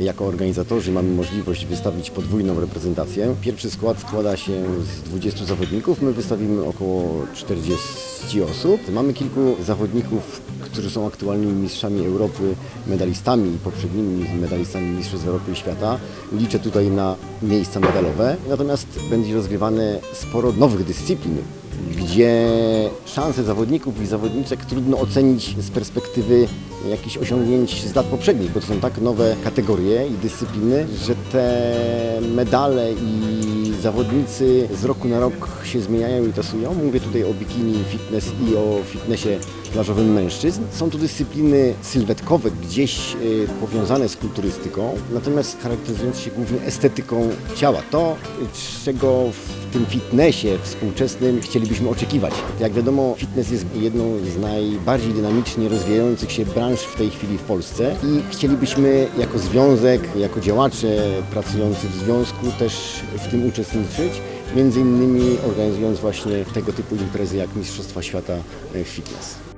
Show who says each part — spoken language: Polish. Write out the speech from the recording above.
Speaker 1: Jako organizatorzy mamy możliwość wystawić podwójną reprezentację. Pierwszy skład składa się z 20 zawodników, my wystawimy około 40 osób. Mamy kilku zawodników, którzy są aktualnymi mistrzami Europy, medalistami i poprzednimi medalistami Mistrzostw Europy i Świata. Liczę tutaj na miejsca medalowe. Natomiast będzie rozgrywane sporo nowych dyscyplin, gdzie szanse zawodników i zawodniczek trudno ocenić z perspektywy jakichś osiągnięć z lat poprzednich, bo to są tak nowe kategorie i dyscypliny, że te medale i zawodnicy z roku na rok się zmieniają i tasują. Mówię tutaj o bikini, fitness i o fitnessie plażowym mężczyzn. Są to dyscypliny sylwetkowe, gdzieś y, powiązane z kulturystyką, natomiast charakteryzujące się głównie estetyką ciała. To, czego w tym fitnessie współczesnym chcielibyśmy oczekiwać. Jak wiadomo, fitness jest jedną z najbardziej dynamicznie rozwijających się branż w tej chwili w Polsce i chcielibyśmy jako związek, jako działacze pracujący w związku też w tym uczestniczyć, między innymi organizując właśnie tego typu imprezy jak Mistrzostwa Świata Fitness.